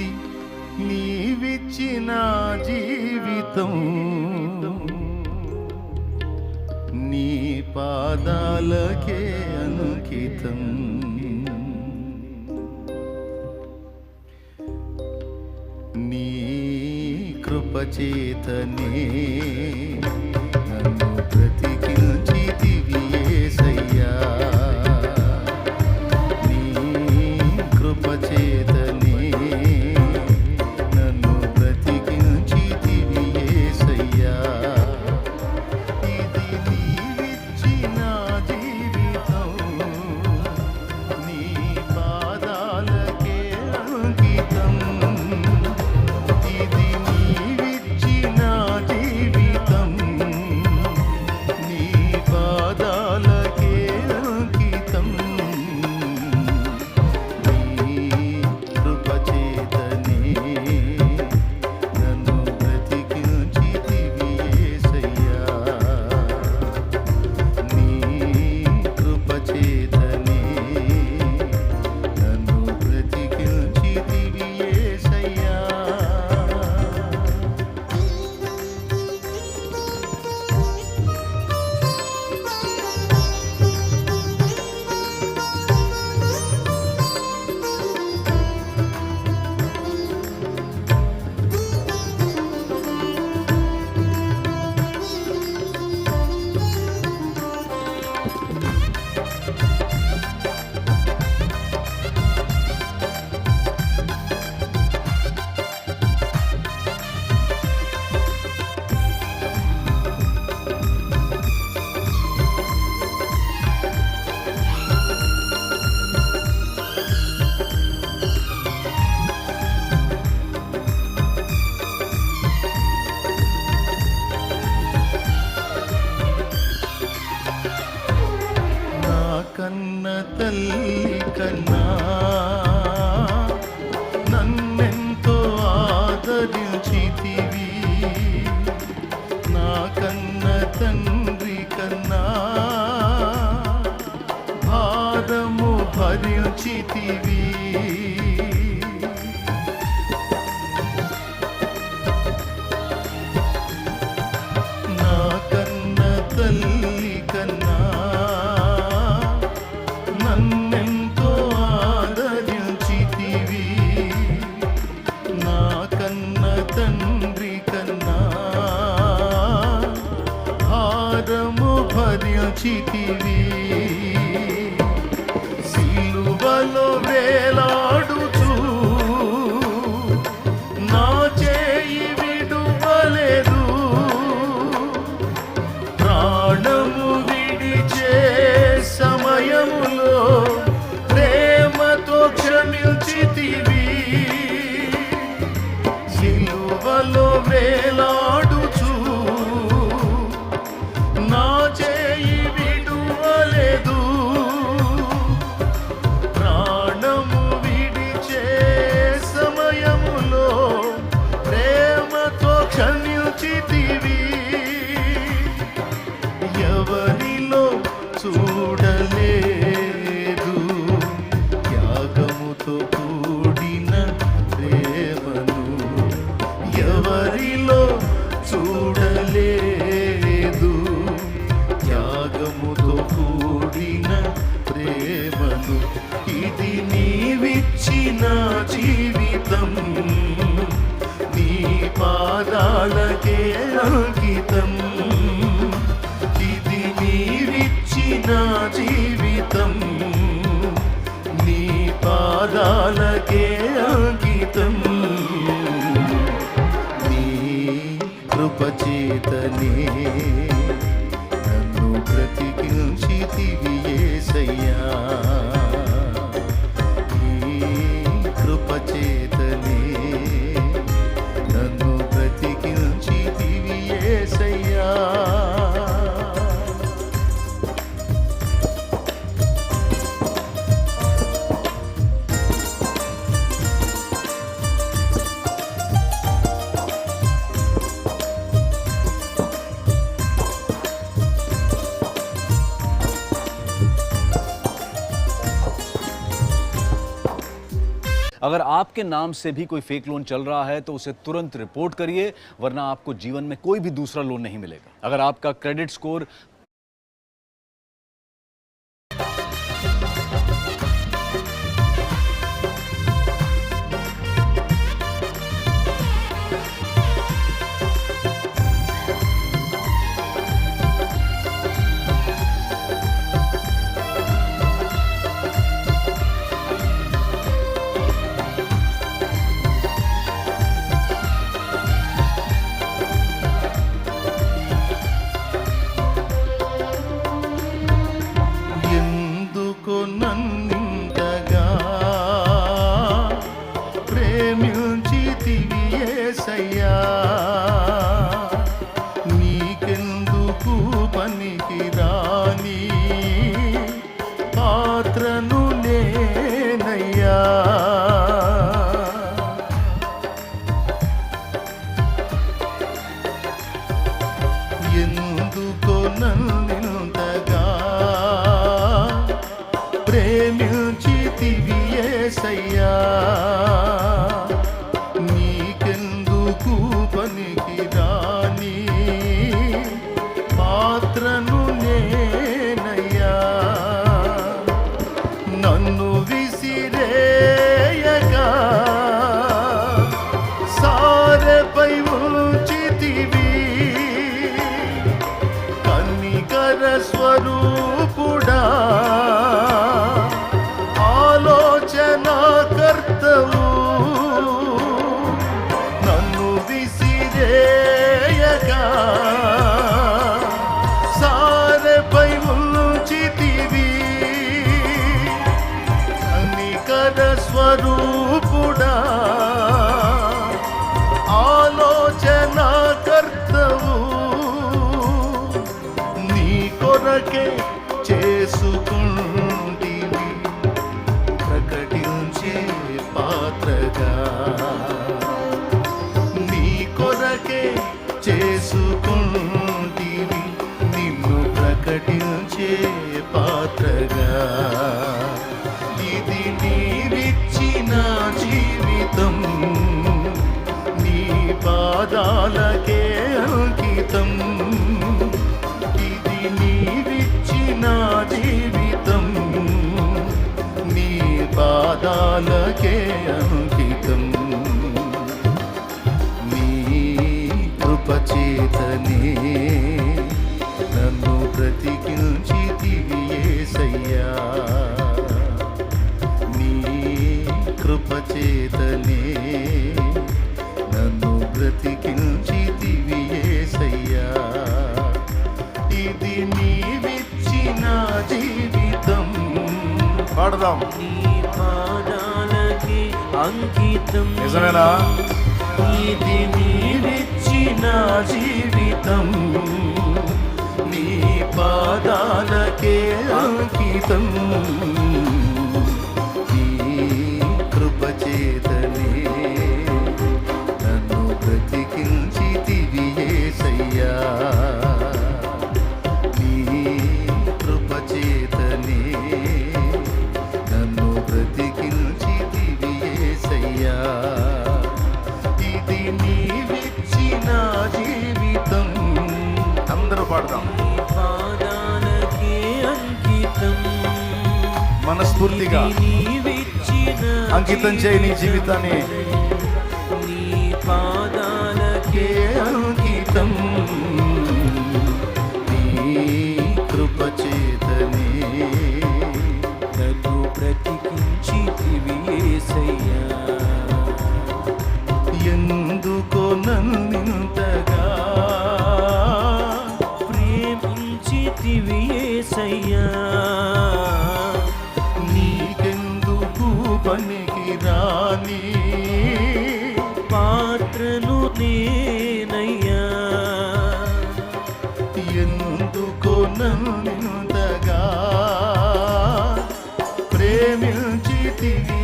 ఇది నీవిచ్చిన జీవితం. నీ పాదాలకే అనుకితం నీ కృపచేతనే ఆదరించితివి నా కన్న తండ్రి కన్నా భారము భరించితివి. భరించితివి చూడలేదు. త్యాగముతో కూడిన ప్రేమను ఇది నీవిచ్చిన జీవితం. నీ పాదాలకే అంకితం. ఇది నీవిచ్చిన జీవితం. నీ పాదాలకే చేతనే. నన్ను బ్రతికించితివి యేసయ్యా నీ కృపచేతనే నన్ను బ్రతికించితివి ఏసయ్యా. अगर आपके नाम से भी कोई फेक लोन चल रहा है तो उसे तुरंत रिपोर्ट करिए, वरना आपको जीवन में कोई भी दूसरा लोन नहीं मिलेगा। अगर आपका क्रेडिट स्कोर i music. సారెపై ఉంచితివి కన్నికర స్వరూపుడా ఆలోచన కర్తవు నన్ను విసిరేయగా సారెపై ఉంచితివి. కన్నికర స్వరూపుడా కొరకే చేసుకుంటివి ప్రకటించే పాత్రగా. నీ కొరకే చేసుకుంటివి నిన్ను ప్రకటించే పాత్రగా. పాదాలకే అంకితం. మీ కృపచేతనే నన్ను బ్రతికించితివి యేసయ్యా నీ కృపచేతనే నన్ను బ్రతికించితివి యేసయ్యా ఇది నీవిచ్చిన జీవితం. పాడదాం. అంకితం. నిజమేనా? ఇది నీవిచ్చిన జీవితం. నీ పాదాలకే అంకితం. పాడదాం మనస్ఫూర్తిగా అంకితం చేయి నీ జీవితాన్ని ఎందుకో ప్రేమించి ప్రేమించితివి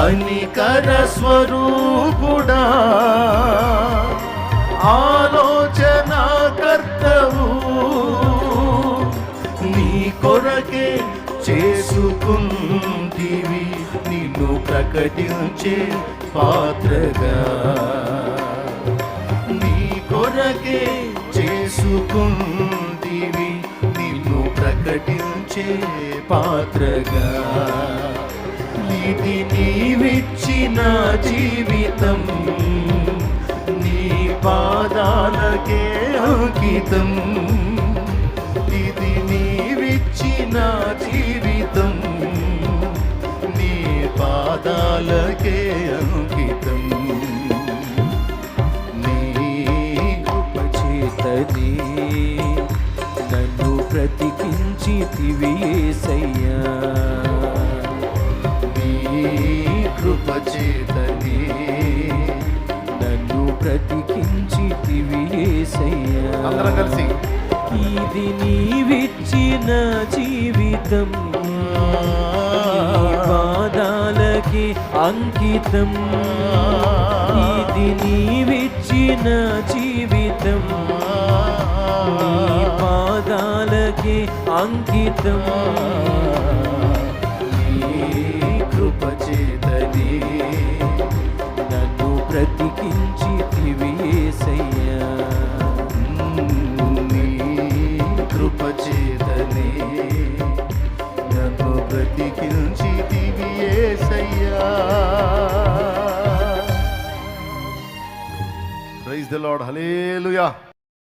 కనికర స్వరూపుడా ఆలోచన కర్తవు. నీ కొరకే చేసుకుంటివి నిన్ను ప్రకటించే పాత్రగా. నీ కొరకే చేసుకుంటివి నిన్ను ప్రకటించే పాత్రగా. ఇది నీవిచ్చిన జీవితం నీ పాదాలకే అంకితం. ఇది నీవిచ్చిన జీవితం నీ పాదాలకే అంకితం. నీ చేతనే నన్ను బ్రతికించి తివియేసయ్యా కృప చేతనే నన్ను బ్రతికించి తివియేసయ్యా అందరం కలిసి. ఇది నీవిచ్చిన జీవితం. పాదాలకి అంకితం. ఇది నీవిచ్చిన జీవితం. పాదాలకి అంకితం.